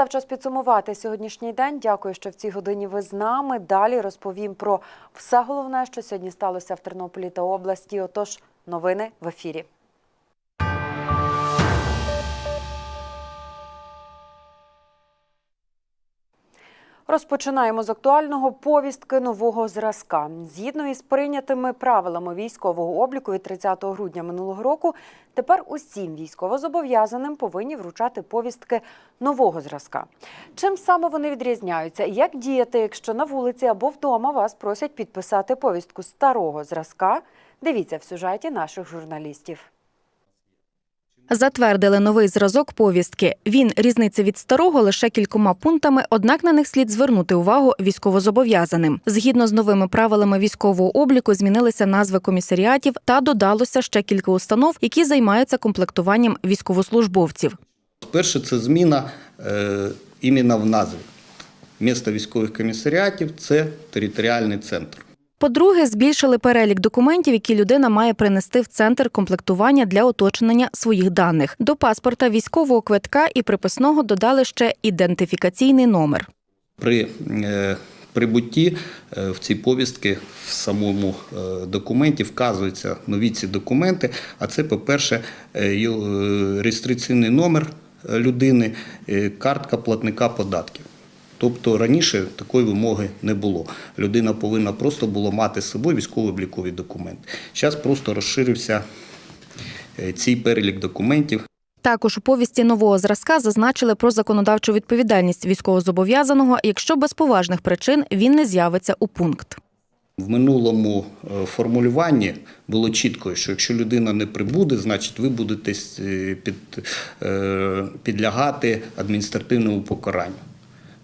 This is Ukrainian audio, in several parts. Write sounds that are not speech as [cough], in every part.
Настав час підсумувати сьогоднішній день. Дякую, що в цій годині ви з нами. Далі розповім про все головне, що сьогодні сталося в Тернополі та області. Отож, новини в ефірі. Розпочинаємо з актуального повістки нового зразка. Згідно із прийнятими правилами військового обліку від 30 грудня минулого року, тепер усім військовозобов'язаним повинні вручати повістки нового зразка. Чим саме вони відрізняються? Як діяти, якщо на вулиці або вдома вас просять підписати повістку старого зразка? Дивіться в сюжеті наших журналістів. Затвердили новий зразок повістки. Він різниця від старого лише кількома пунктами, однак на них слід звернути увагу військовозобов'язаним. Згідно з новими правилами військового обліку, змінилися назви комісаріатів та додалося ще кілька установ, які займаються комплектуванням військовослужбовців. Перше, це зміна е, іменно в назві. Місто військових комісаріатів це територіальний центр. По-друге, збільшили перелік документів, які людина має принести в центр комплектування для уточнення своїх даних. До паспорта, військового квитка і приписного додали ще ідентифікаційний номер. При е, прибутті е, в цій повістки в самому е, документі вказуються нові ці документи. А це, по-перше, реєстраційний номер людини, картка платника податків. Тобто раніше такої вимоги не було. Людина повинна просто було мати з собою військово-облікові документи. Зараз просто розширився е, цей перелік документів. Також у повісті нового зразка зазначили про законодавчу відповідальність військовозобов'язаного, якщо без поважних причин він не з'явиться у пункт. В минулому е, формулюванні було чітко, що якщо людина не прибуде, значить ви будете е, під, підлягати адміністративному покаранню.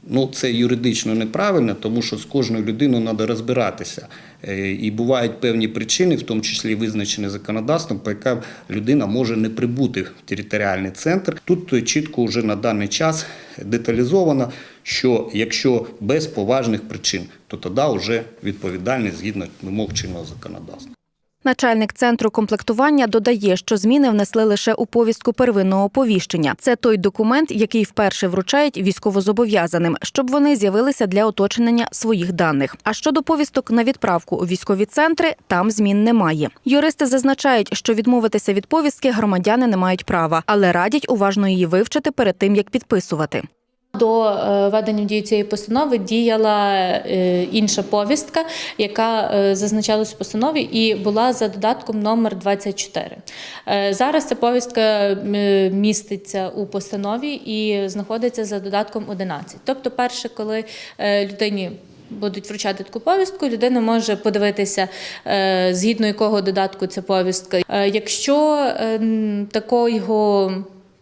Ну, це юридично неправильно, тому що з кожною людиною треба розбиратися. Е, І бувають певні причини, в тому числі визначені законодавством, по яким людина може не прибути в територіальний центр. Тут чітко вже на даний час деталізовано, що якщо без поважних причин, то тоді вже відповідальність згідно вимог чинного законодавства. Начальник центру комплектування додає, що зміни внесли лише у повістку первинного оповіщення. Це той документ, який вперше вручають військовозобов'язаним, щоб вони з'явилися для уточнення своїх даних. А щодо повісток на відправку у військові центри, там змін немає. Юристи зазначають, що відмовитися від повістки громадяни не мають права, але радять уважно її вивчити перед тим, як підписувати. До е, введення в дію цієї постанови діяла е, інша повістка, яка е, зазначалась у постанові і була за додатком номер 24. Е, Зараз ця повістка міститься у постанові і знаходиться за додатком 11. Тобто, перше, коли людині будуть вручати таку повістку, людина може подивитися, згідно якого додатку ця повістка. Якщо такого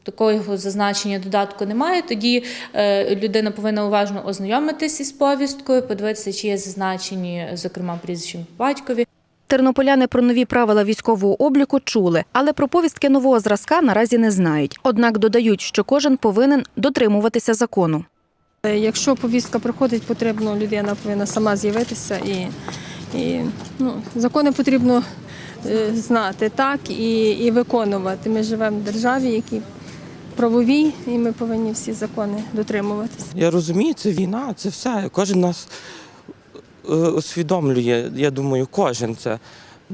Такого зазначення додатку немає, тоді е, людина повинна уважно ознайомитися із повісткою, подивитися, чи є зазначені, зокрема, прізвищем батькові. Тернополяни про нові правила військового обліку чули, але про повістки нового зразка наразі не знають. Однак додають, що кожен повинен дотримуватися закону. Е, Якщо повістка проходить, потрібно людина повинна сама з'явитися і, і ну, закони потрібно е, знати так і, і виконувати. Ми живемо в державі, які правові, і ми повинні всі закони дотримуватися. Я розумію, це війна, це все. Кожен нас е, усвідомлює. Я думаю, кожен це.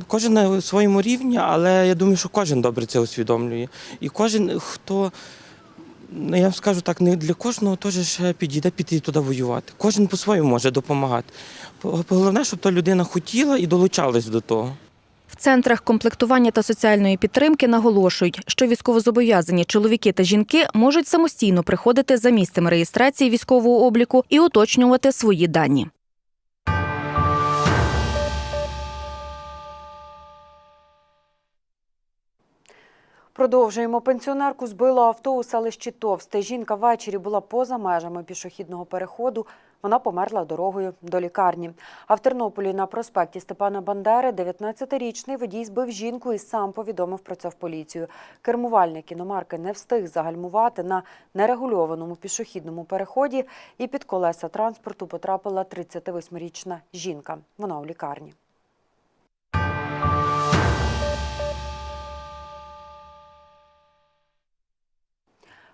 Кожен на своєму рівні, але я думаю, що кожен добре це усвідомлює. І кожен, хто, ну я вам скажу так, не для кожного теж ще підійде піти туди воювати. Кожен по-своєму може допомагати. Головне, щоб та людина хотіла і долучалась до того. Центрах комплектування та соціальної підтримки наголошують, що військовозобов'язані чоловіки та жінки можуть самостійно приходити за місцем реєстрації військового обліку і уточнювати свої дані. Продовжуємо. Пенсіонерку збило авто у селищі Товсте. Жінка ввечері була поза межами пішохідного переходу. Вона померла дорогою до лікарні. А в Тернополі на проспекті Степана Бандери 19-річний водій збив жінку і сам повідомив про це в поліцію. Кермувальник іномарки не встиг загальмувати на нерегульованому пішохідному переході і під колеса транспорту потрапила 38-річна жінка. Вона у лікарні.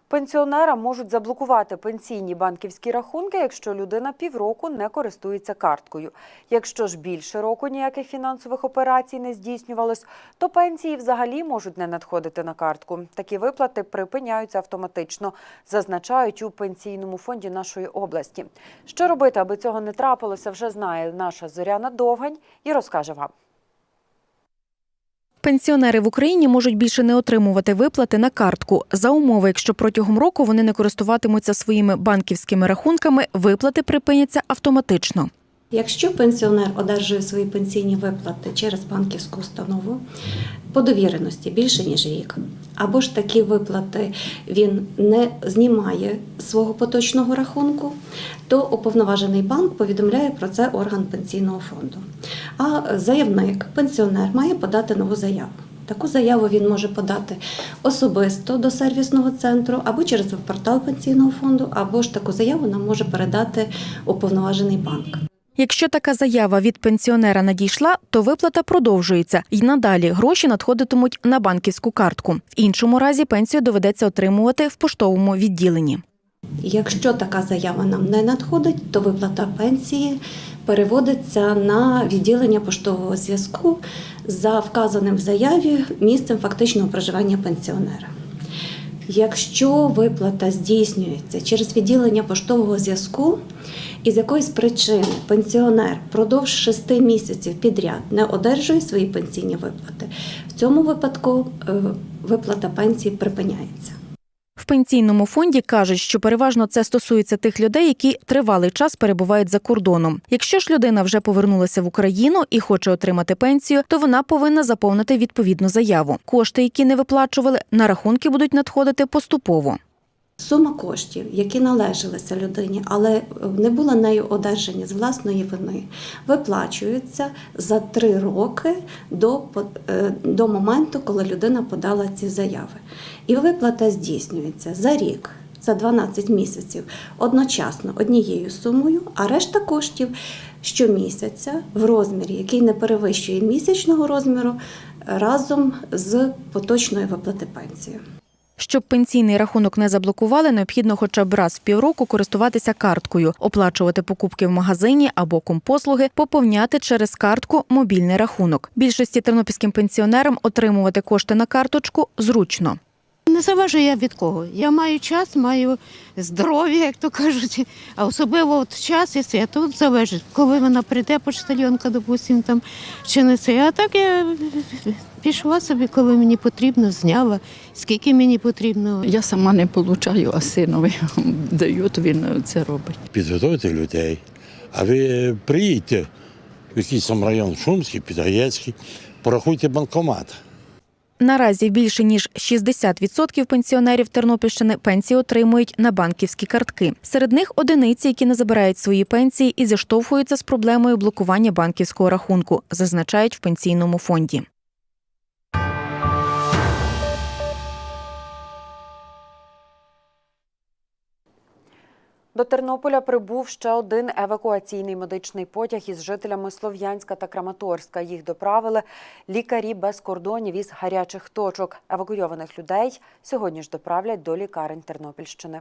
Пенсіонерам можуть заблокувати пенсійні банківські рахунки, якщо людина півроку не користується карткою. Якщо ж більше року ніяких фінансових операцій не здійснювалось, то пенсії взагалі можуть не надходити на картку. Такі виплати припиняються автоматично, зазначають у пенсійному фонді нашої області. Що робити, аби цього не трапилося, вже знає наша Зоряна Довгань і розкаже вам. Пенсіонери в Україні можуть більше не отримувати виплати на картку за умови, якщо протягом року вони не користуватимуться своїми банківськими рахунками, виплати припиняться автоматично. Якщо пенсіонер одержує свої пенсійні виплати через банківську установу по довіреності більше ніж рік, або ж такі виплати він не знімає свого поточного рахунку, то уповноважений банк повідомляє про це орган пенсійного фонду. А заявник, пенсіонер, має подати нову заяву. Таку заяву він може подати особисто до сервісного центру або через портал пенсійного фонду, або ж таку заяву нам може передати уповноважений банк. Якщо така заява від пенсіонера надійшла, то виплата продовжується і надалі гроші надходитимуть на банківську картку. В іншому разі пенсію доведеться отримувати в поштовому відділенні. Якщо така заява нам не надходить, то виплата пенсії переводиться на відділення поштового зв'язку за вказаним в заяві місцем фактичного проживання пенсіонера. Якщо виплата здійснюється через відділення поштового зв'язку і з якоїсь причини пенсіонер впродовж 6 місяців підряд не одержує свої пенсійні виплати, в цьому випадку е, виплата пенсії припиняється. В пенсійному фонді кажуть, що переважно це стосується тих людей, які тривалий час перебувають за кордоном. Якщо ж людина вже повернулася в Україну і хоче отримати пенсію, то вона повинна заповнити відповідну заяву. Кошти, які не виплачували, на рахунки будуть надходити поступово. Сума коштів, які належалися людині, але не була нею одержані з власної вини, виплачуються за три роки до, е, до моменту, коли людина подала ці заяви. І виплата здійснюється за рік, за 12 місяців одночасно однією сумою, а решта коштів щомісяця в розмірі, який не перевищує місячного розміру, разом з поточною виплати пенсії. Щоб пенсійний рахунок не заблокували, необхідно хоча б раз в півроку користуватися карткою, оплачувати покупки в магазині або компослуги, поповняти через картку мобільний рахунок. Більшості тернопільським пенсіонерам отримувати кошти на карточку зручно. Не залежу я від кого. Я маю час, маю здоров'я, як то кажуть. А особливо от час і це тут залежить, коли вона прийде, почтальонка, допустим, там чи не це. А так я пішла собі, коли мені потрібно, зняла, скільки мені потрібно. Я сама не получаю, а синові [laughs] даю, то він це робить. підготуйте людей. А ви приїдьте в якийсь там район Шумський, Підгаєцький, порахуйте банкомат. Наразі більше ніж 60% пенсіонерів Тернопільщини пенсії отримують на банківські картки. Серед них одиниці, які не забирають свої пенсії і зіштовхуються з проблемою блокування банківського рахунку, зазначають в пенсійному фонді. До Тернополя прибув ще один евакуаційний медичний потяг із жителями Слов'янська та Краматорська. Їх доправили лікарі без кордонів із гарячих точок. Евакуйованих людей сьогодні ж доправлять до лікарень Тернопільщини.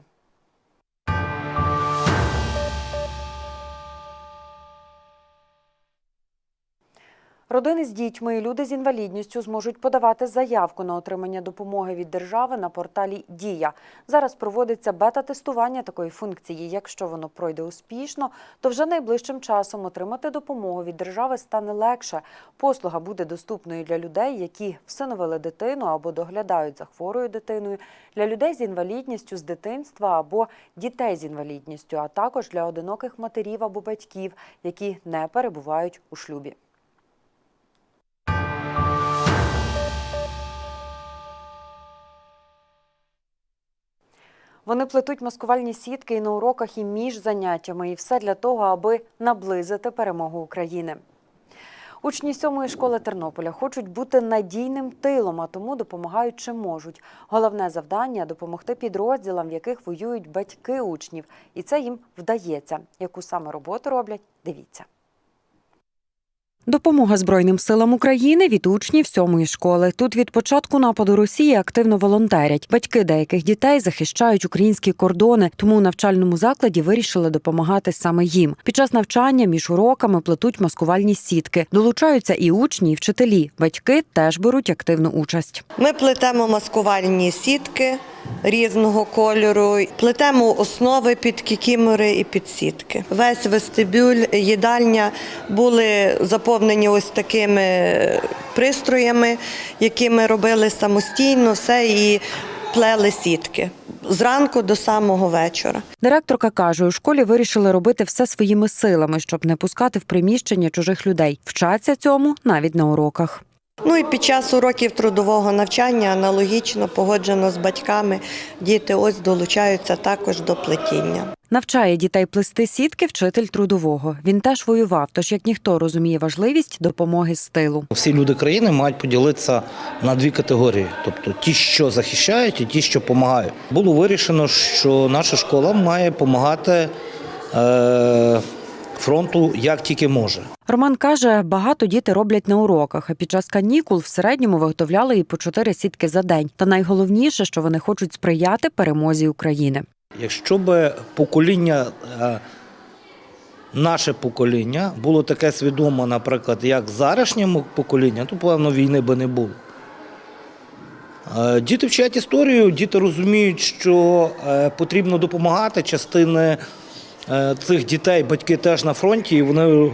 Родини з дітьми і люди з інвалідністю зможуть подавати заявку на отримання допомоги від держави на порталі Дія. Зараз проводиться бета-тестування такої функції. Якщо воно пройде успішно, то вже найближчим часом отримати допомогу від держави стане легше. Послуга буде доступною для людей, які всиновили дитину або доглядають за хворою дитиною, для людей з інвалідністю з дитинства або дітей з інвалідністю, а також для одиноких матерів або батьків, які не перебувають у шлюбі. Вони плетуть маскувальні сітки і на уроках, і між заняттями, і все для того, аби наблизити перемогу України. Учні сьомої школи Тернополя хочуть бути надійним тилом, а тому допомагають чим можуть. Головне завдання допомогти підрозділам, в яких воюють батьки учнів, і це їм вдається. Яку саме роботу роблять? Дивіться. Допомога Збройним силам України від учнів сьомої школи. Тут від початку нападу Росії активно волонтерять. Батьки деяких дітей захищають українські кордони, тому у навчальному закладі вирішили допомагати саме їм. Під час навчання між уроками плетуть маскувальні сітки. Долучаються і учні, і вчителі. Батьки теж беруть активну участь. Ми плетемо маскувальні сітки різного кольору, плетемо основи під кікімори і під сітки. Весь вестибюль, їдальня були заповнені ось такими пристроями, які ми робили самостійно, все і плели сітки зранку до самого вечора. Директорка каже, у школі вирішили робити все своїми силами, щоб не пускати в приміщення чужих людей. Вчаться цьому навіть на уроках. Ну і під час уроків трудового навчання аналогічно погоджено з батьками. Діти ось долучаються також до плетіння. Навчає дітей плести сітки вчитель трудового. Він теж воював, тож як ніхто розуміє важливість допомоги з тилу. Всі люди країни мають поділитися на дві категорії: тобто ті, що захищають, і ті, що допомагають. Було вирішено, що наша школа має допомагати е, фронту як тільки може. Роман каже, багато діти роблять на уроках, а під час канікул в середньому виготовляли і по чотири сітки за день. Та найголовніше, що вони хочуть сприяти перемозі України. Якщо б покоління, е, наше покоління було таке свідоме, наприклад, як зарашнє покоління, то певно війни би не було. Е, Діти вчать історію, діти розуміють, що е, потрібно допомагати. Частини цих дітей, батьки теж на фронті, і вони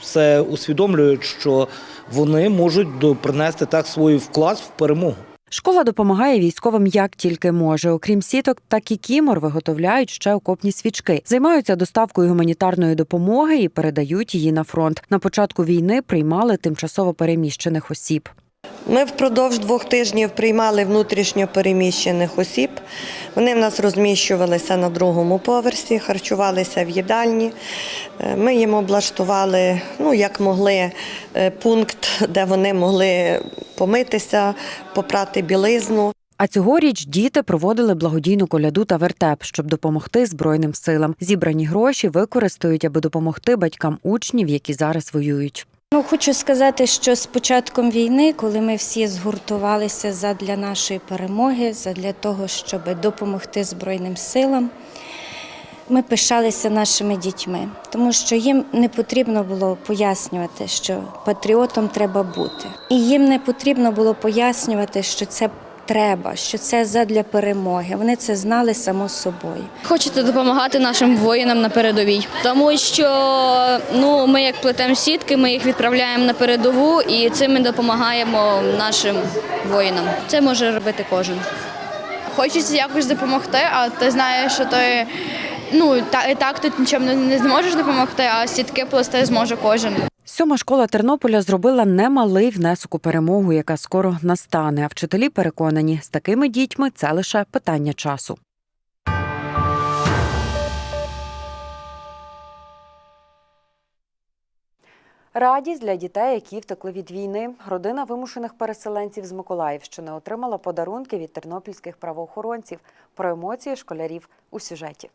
все усвідомлюють, що вони можуть принести так свій вклад в перемогу. Школа допомагає військовим як тільки може. Окрім сіток та кікімор, виготовляють ще окопні свічки. Займаються доставкою гуманітарної допомоги і передають її на фронт. На початку війни приймали тимчасово переміщених осіб. Ми впродовж двох тижнів приймали внутрішньо переміщених осіб. Вони в нас розміщувалися на другому поверсі, харчувалися в їдальні. Е, Ми їм облаштували, ну як могли, е, пункт, де вони могли помитися, попрати білизну. А цьогоріч діти проводили благодійну коляду та вертеп, щоб допомогти збройним силам. Зібрані гроші використають, аби допомогти батькам учнів, які зараз воюють. Ну, хочу сказати, що з початком війни, коли ми всі згуртувалися задля нашої перемоги, задля того, щоб допомогти Збройним силам, ми пишалися нашими дітьми, тому що їм не потрібно було пояснювати, що патріотом треба бути. І їм не потрібно було пояснювати, що це треба, що це задля перемоги. Вони це знали само собою. Хочете допомагати нашим воїнам на передовій, тому що ну ми як плетемо сітки, ми їх відправляємо на передову, і цим ми допомагаємо нашим воїнам. Це може робити кожен. Хочеться якось допомогти, а ти знаєш, що ти ну та і так тут нічим не, не зможеш допомогти, а сітки плести зможе кожен. Сьома школа Тернополя зробила немалий внесок у перемогу, яка скоро настане. А вчителі переконані, з такими дітьми це лише питання часу. Радість для дітей, які втекли від війни. Родина вимушених переселенців з Миколаївщини отримала подарунки від тернопільських правоохоронців. Про емоції школярів у сюжеті.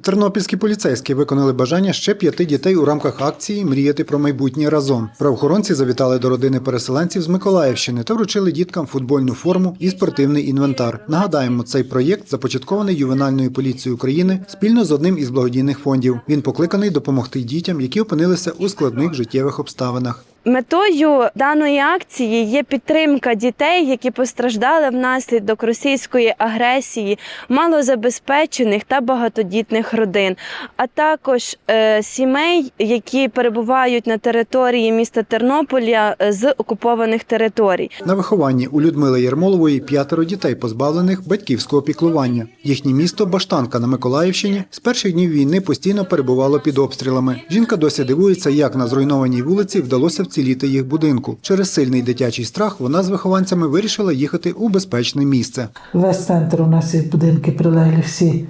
Тернопільські поліцейські виконали бажання ще п'яти дітей у рамках акції Мріяти про майбутнє разом. Правоохоронці завітали до родини переселенців з Миколаївщини та вручили діткам футбольну форму і спортивний інвентар. Нагадаємо, цей проєкт започаткований ювенальною поліцією України спільно з одним із благодійних фондів. Він покликаний допомогти дітям, які опинилися у складних життєвих обставинах. Метою даної акції є підтримка дітей, які постраждали внаслідок російської агресії, малозабезпечених та багатодітних родин, а також е, сімей, які перебувають на території міста Тернополя е, з окупованих територій. На вихованні у Людмили Єрмолової п'ятеро дітей, позбавлених батьківського піклування. Їхнє місто Баштанка на Миколаївщині з перших днів війни постійно перебувало під обстрілами. Жінка досі дивується, як на зруйнованій вулиці вдалося вціліти їх будинку. Через сильний дитячий страх вона з вихованцями вирішила їхати у безпечне місце. Весь центр у нас і будинки прилеглі всі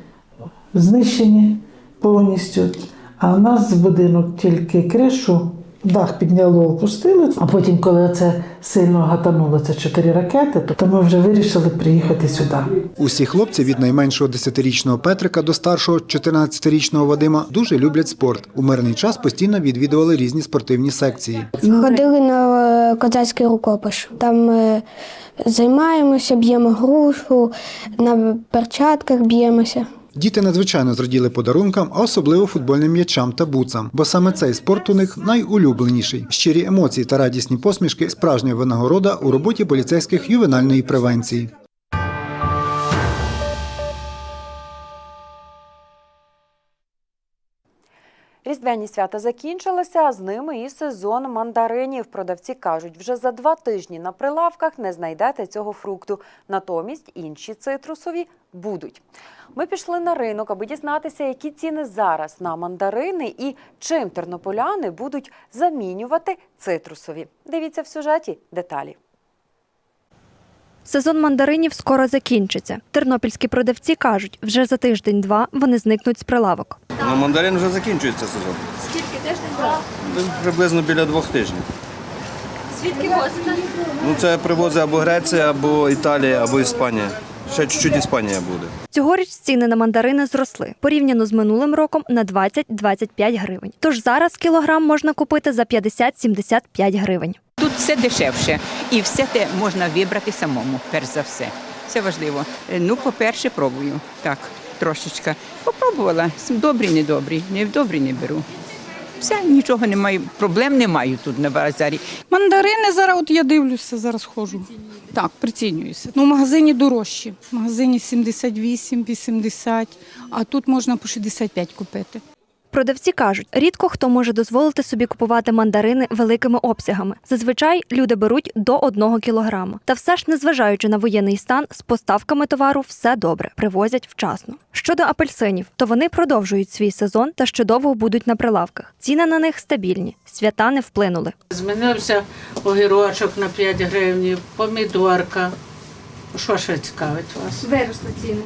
знищені повністю. А в нас будинок тільки кришу Дах підняло, опустили, а потім, коли це сильно гатануло, це чотири ракети, то ми вже вирішили приїхати сюди. Усі хлопці від найменшого 10-річного Петрика до старшого 14-річного Вадима дуже люблять спорт. У мирний час постійно відвідували різні спортивні секції. Ходили на е, козацький рукопис. Там е, займаємося, б'ємо грушу, на перчатках б'ємося. Діти надзвичайно зраділи подарункам, а особливо футбольним м'ячам та буцам, бо саме цей спорт у них найулюбленіший. Щирі емоції та радісні посмішки справжня винагорода у роботі поліцейських ювенальної превенції. Різдвяні свята закінчилися, а з ними і сезон мандаринів. Продавці кажуть, вже за два тижні на прилавках не знайдете цього фрукту. Натомість інші цитрусові будуть. Ми пішли на ринок, аби дізнатися, які ціни зараз на мандарини і чим тернополяни будуть замінювати цитрусові. Дивіться в сюжеті деталі. Сезон мандаринів скоро закінчиться. Тернопільські продавці кажуть, вже за тиждень-два вони зникнуть з прилавок. Ну, мандарин вже закінчується сезон. Скільки тиждень? Десь Приблизно біля двох тижнів. Звідки возите? Ну, це привозить або Греція, або Італія, або Іспанія. Ще чуть-чуть Іспанія буде. Цьогоріч ціни на мандарини зросли порівняно з минулим роком на 20-25 гривень. Тож зараз кілограм можна купити за 50-75 гривень. Тут все дешевше і все те можна вибрати самому, перш за все. Це важливо. Е, Ну, по-перше, пробую. Так, трошечка. Попробувала. Добрі, не добрі. Не добрі не беру. Все, нічого немає, проблем немає тут на базарі. Мандарини зараз, от я дивлюся, зараз ходжу. Так, прицінююся. Ну, в магазині дорожчі. В магазині 78, 80, а тут можна по 65 купити. Продавці кажуть, рідко хто може дозволити собі купувати мандарини великими обсягами. Зазвичай люди беруть до одного кілограма. Та все ж, незважаючи на воєнний стан, з поставками товару все добре, привозять вчасно. Щодо апельсинів, то вони продовжують свій сезон та ще довго будуть на прилавках. Ціни на них стабільні, свята не вплинули. Змінився огірочок на 5 гривень, помідорка. Що ще цікавить вас? Виросли ціни.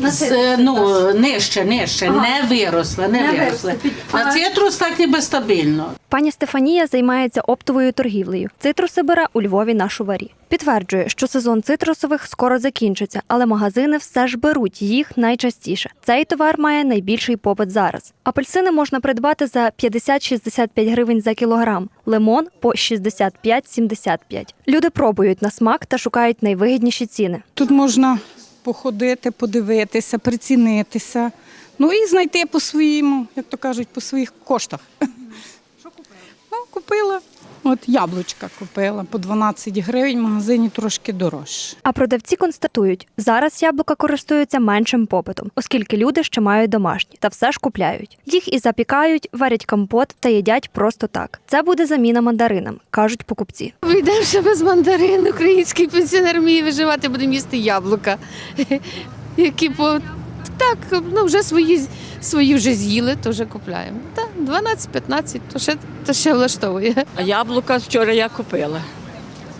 З, ну, нижче, нижче, Ага. не виросла, не, Не виросла. На ага. цитрус так ніби стабільно. Пані Стефанія займається оптовою торгівлею. Цитруси бере у Львові на шуварі. Підтверджує, що сезон цитрусових скоро закінчиться, але магазини все ж беруть їх найчастіше. Цей товар має найбільший попит зараз. Апельсини можна придбати за 50-65 гривень за кілограм, лимон по 65-75. Люди пробують на смак та шукають найвигідніші ціни. Тут можна походити, подивитися, прицінитися. Ну і знайти по своєму, як то кажуть, по своїх коштах. Що купила? Ну, купила. От яблучка купила по 12 гривень, в магазині трошки дорожче. А продавці констатують, зараз яблука користуються меншим попитом, оскільки люди ще мають домашні та все ж купляють. Їх і запікають, варять компот та їдять просто так. Це буде заміна мандаринам, кажуть покупці. Вийдемося без мандарин, український пенсіонер вміє виживати, буде їсти яблука. [laughs] Які по так, ну вже свої, свої вже з'їли, то вже купляємо. Так, 12-15, то ще, то ще влаштовує. А яблука вчора я купила.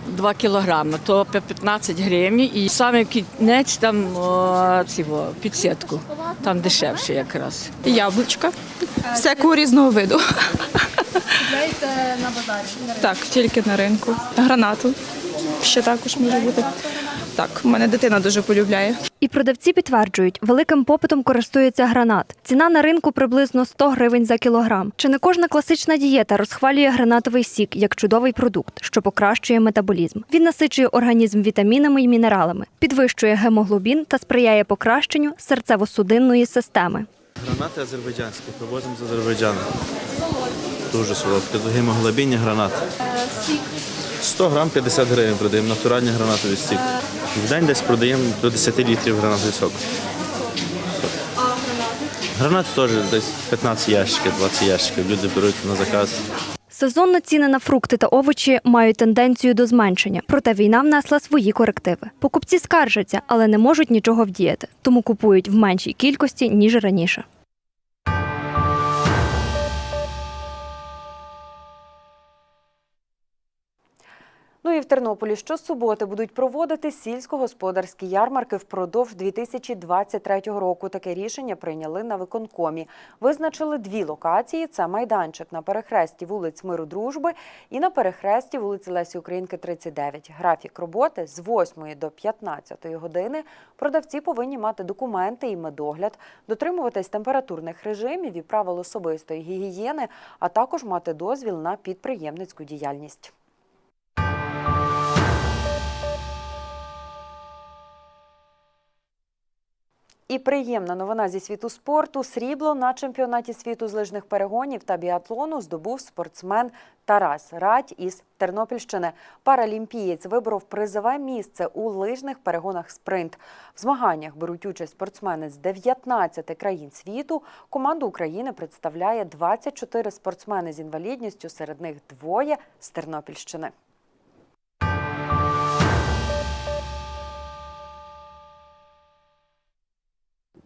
2 кілограми, то по 15 гривень. І саме кінець там о, цього, під сітку, там дешевше якраз. Яблучка. Всякого різного виду. Купляєте на базарі? Так, тільки на ринку. Гранату ще також може бути. Так, у мене дитина дуже полюбляє. І продавці підтверджують, великим попитом користується гранат. Ціна на ринку приблизно 100 гривень за кілограм. Чи не кожна класична дієта розхвалює гранатовий сік як чудовий продукт, що покращує метаболізм. Він насичує організм вітамінами і мінералами, підвищує гемоглобін та сприяє покращенню серцево-судинної системи. Гранати азербайджанські, привозимо з Азербайджану. Дуже солодкі. До гемоглобінні гранат. 100 грам 50 гривень продаємо, натуральні гранатові стік. В день десь продаємо до 10 літрів гранатовий сок. Гранати теж десь 15 ящиків, 20 ящиків. Люди беруть на заказ. Сезонно ціни на фрукти та овочі мають тенденцію до зменшення, проте війна внесла свої корективи. Покупці скаржаться, але не можуть нічого вдіяти, тому купують в меншій кількості ніж раніше. Ну і в Тернополі щосуботи будуть проводити сільськогосподарські ярмарки впродовж 2023 року. Таке рішення прийняли на виконкомі. Визначили дві локації: це майданчик на перехресті вулиць Миру Дружби і на перехресті вулиці Лесі Українки 39. Графік роботи з 8 до 15 години. Продавці повинні мати документи і медогляд, дотримуватись температурних режимів і правил особистої гігієни, а також мати дозвіл на підприємницьку діяльність. І приємна новина зі світу спорту. Срібло на чемпіонаті світу з лижних перегонів та біатлону здобув спортсмен Тарас Радь із Тернопільщини. Паралімпієць виборов призове місце у лижних перегонах спринт. В змаганнях беруть участь спортсмени з 19 країн світу. Команду України представляє 24 спортсмени з інвалідністю, серед них двоє з Тернопільщини.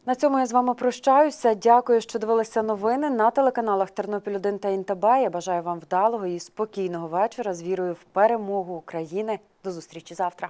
На цьому я з вами прощаюся. Дякую, що дивилися новини на телеканалах Тернопіль 1 та НТБ. Я бажаю вам вдалого і спокійного вечора з вірою в перемогу України. До зустрічі завтра.